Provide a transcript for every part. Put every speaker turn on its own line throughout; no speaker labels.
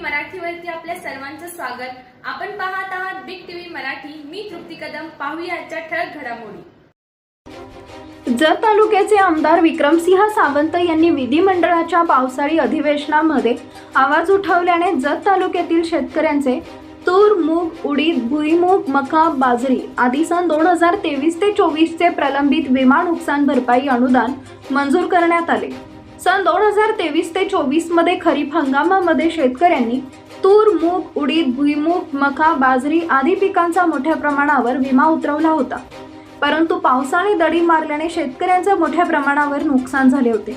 मराठीवरती आपल्या सर्वांचं स्वागत. आपण पाहत आहात बिग टीव्ही मराठी. मी तृप्ती कदम. पाहूया आजच्या ठळक घडामोडी.
जत तालुक्याचे आमदार विक्रमसिंह सावंत यांनी विधिमंडळाच्या पावसाळी अधिवेशनामध्ये आवाज उठवल्याने जत तालुक्यातील शेतकऱ्यांचे तूर मूग उडीद भुईमूग मका बाजरी आदी सन दोन हजार तेवीस ते चोवीसचे प्रलंबित विमा नुकसान भरपाई अनुदान मंजूर करण्यात आले. सन दोन हजार तेवीस ते चोवीसमध्ये खरीप हंगामामध्ये शेतकऱ्यांनी तूर मूग उडीद भुईमूग मका बाजरी आदी पिकांचा मोठ्या प्रमाणावर विमा उतरवला होता. परंतु पावसाने दडी मारल्याने शेतकऱ्यांचे मोठ्या प्रमाणावर नुकसान झाले होते.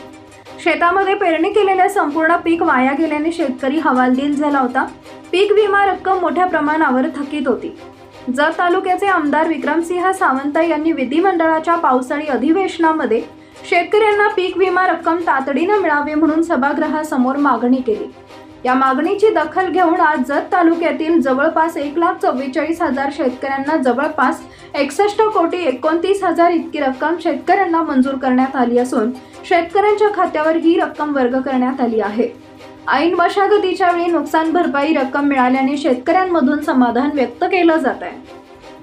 शेतामध्ये पेरणी केलेले संपूर्ण पीक वाया गेल्याने शेतकरी हवालदिल झाला होता. पीक विमा रक्कम मोठ्या प्रमाणावर थकीत होती. जत तालुक्याचे आमदार विक्रमसिंह सावंत यांनी विधिमंडळाच्या पावसाळी अधिवेशनामध्ये शेतकऱ्यांना पीक विमा रक्कम तातडीनं मिळावी म्हणून सभागृहासमोर मागणी केली. या मागणीची दखल घेऊन आज जत तालुक्यातील जवळपास एक लाख चव्वेचाळीस हजार शेतकऱ्यांना जवळपास एकसष्ट कोटी एकोणतीस हजार इतकी रक्कम शेतकऱ्यांना मंजूर करण्यात आली असून शेतकऱ्यांच्या खात्यावर ही रक्कम वर्ग करण्यात आली आहे. ऐन मशागतीच्या वेळी नुकसान भरपाई रक्कम मिळाल्याने शेतकऱ्यांमधून समाधान व्यक्त केलं जात आहे.